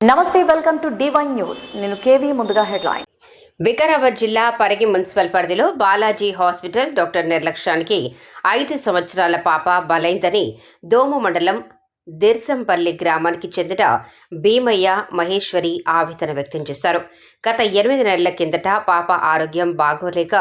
నమస్తే welcome to divine news నేను KV ముందుగా హెడ్లైన్. వికారాబాద్ జిల్లా పరిగి మున్సిపల్ పరిధిలో బాలాజీ హాస్పిటల్ డాక్టర్ నిర్లక్ష్యానికి ఐదు సంవత్సరాల పాప బలైందని దోము మండలం దిర్సంపల్లి గ్రామానికి చెందిన భీమయ్య మహేశ్వరి ఆవేదన వ్యక్తం చేశారు. గత ఎనిమిది నెలల కిందట పాప ఆరోగ్యం బాగోలేక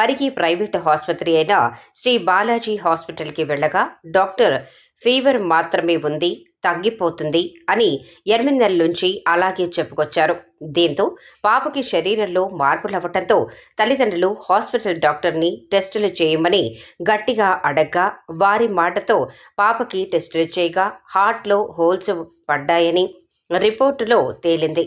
పరిగి ప్రైవేటు ఆసుపత్రి అయిన శ్రీ బాలాజీ హాస్పిటల్కి వెళ్ళగా డాక్టర్ ఫీవర్ మాత్రమే ఉంది తగ్గిపోతుంది అని ఎనిమిది నెలల నుంచి అలాగే చెప్పుకొచ్చారు. దీంతో పాపకి శరీరంలో మార్పులవ్వటంతో తల్లిదండ్రులు హాస్పిటల్ డాక్టర్ని టెస్టులు చేయమని గట్టిగా అడగ్గా వారి మాటతో పాపకి టెస్టులు చేయగా హార్ట్లో హోల్స్ పడ్డాయని రిపోర్టులో తేలింది.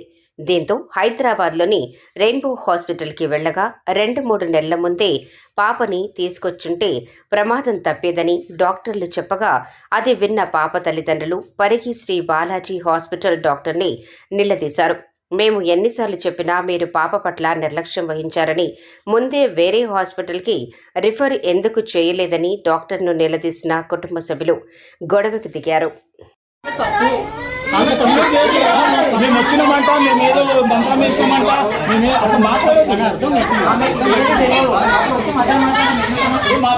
దీంతో హైదరాబాద్లోని రెయిన్బో హాస్పిటల్కి వెళ్ళగా రెండు మూడు నెలల ముందే పాపని తీసుకొచ్చుంటే ప్రమాదం తప్పేదని డాక్టర్లు చెప్పగా అది విన్న పాప తల్లిదండ్రులు పరిగి శ్రీ బాలాజీ హాస్పిటల్ డాక్టర్ని నిలదీశారు. మేము ఎన్నిసార్లు చెప్పినా మీరు పాప పట్ల నిర్లక్ష్యం వహించారని ముందే వేరే హాస్పిటల్కి రిఫర్ ఎందుకు చేయలేదని డాక్టర్ను నిలదీసిన కుటుంబ సభ్యులు గొడవకు దిగారు. మేము వచ్చినామంట మేము ఏదో మంత్రం వేసినామంట మేము అసలు మాట్లాడేది అర్థం మా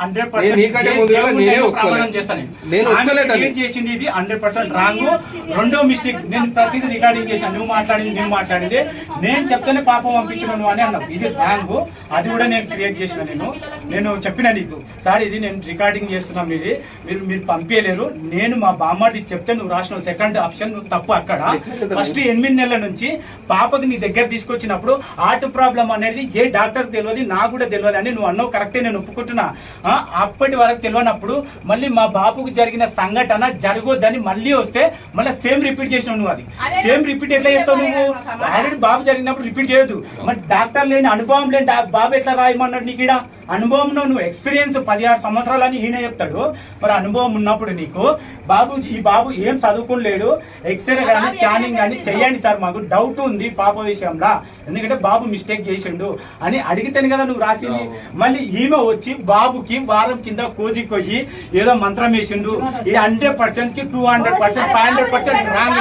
హండ్రెడ్ నేను నేనే నేను create చేసింది ఇది? Hundred percent wrong. రెండో మిస్టేక్. నేను ప్రతిదీ రికార్డింగ్ చేశాను. నువ్వు మాట్లాడింది నువ్వు మాట్లాడింది. నేను చెప్తేనే పాపం పంపించిన నువ్వు అని అన్నావు. ఇది రాంగ్. అది కూడా నేను క్రియేట్ చేసిన నేను. నేను చెప్పిన నీకు. సార్ ఇది నేను రికార్డింగ్ చేస్తున్నాం ఇది. మీరు మీరు పంపించలేరు. నేను మా బామ్మది చెప్తే నువ్వు రాసిన సెకండ్ ఆప్షన్ నువ్వు తప్పు అక్కడ. ఫస్ట్ ఎనిమిది నెలల నుంచి పాపకి నీ దగ్గర తీసుకొచ్చినప్పుడు హార్ట్ ప్రాబ్లం అనేది ఏ డాక్టర్ తెలియదు నాకు కూడా తెలియదు అని నువ్వు అన్నావు. కరెక్టే నేను ఒప్పుకుంటున్నా. అప్పటి వరకు తెలియనప్పుడు మళ్ళీ మా బాబుకు జరిగిన సంఘటన జరగొద్దని మళ్ళీ వస్తే మళ్ళీ సేమ్ రిపీట్ చేసినావు నువ్వు అది. సేమ్ రిపీట్ ఎట్లా చేస్తావు నువ్వు? ఆల్రెడీ బాబు జరిగినప్పుడు రిపీట్ చేయొద్దు. మరి డాక్టర్ లేని అనుభవం లేని బాబు ఎట్లా రాయమన్నాడు నీకు అనుభవంలో నువ్వు ఎక్స్పీరియన్స్ పదిహారు సంవత్సరాలని ఈయన చెప్తాడు. మరి అనుభవం ఉన్నప్పుడు నీకు బాబు ఈ బాబు ఏం చదువుకోలేడు ఎక్స్రే కానీ స్కానింగ్ కానీ చెయ్యండి సార్ మాకు డౌట్ ఉంది పాప విషయంలో. ఎందుకంటే బాబు మిస్టేక్ చేసిండు. అని అడిగితేనే కదా నువ్వు రాసింది. మళ్ళీ ఈమె వచ్చి బాబుకి వారం కింద కోజి కొయ్యి ఏదో మంత్రం వేసిండు. ఇది హండ్రెడ్ పర్సెంట్కి two hundred percent five hundred percent wrong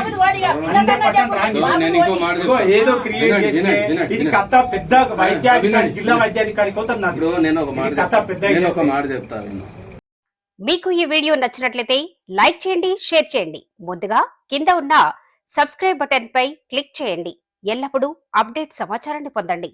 hundred percent wrong. ఏదో క్రియేట్ చేస్తే ఇది. కథ. పెద్ద వైద్యాధికారి జిల్లా. వైద్యాధికారికి అవుతుంది నాకు నేను ఒక మాట నేను ఒక చెప్తాను మీకు ఈ వీడియో నచ్చినట్లయితే లైక్ చేయండి షేర్ చేయండి. ముందుగా కింద ఉన్న సబ్స్క్రైబ్ బటన్ పై క్లిక్ చేయండి. ఎల్లప్పుడూ అప్డేట్ సమాచారాన్ని పొందండి.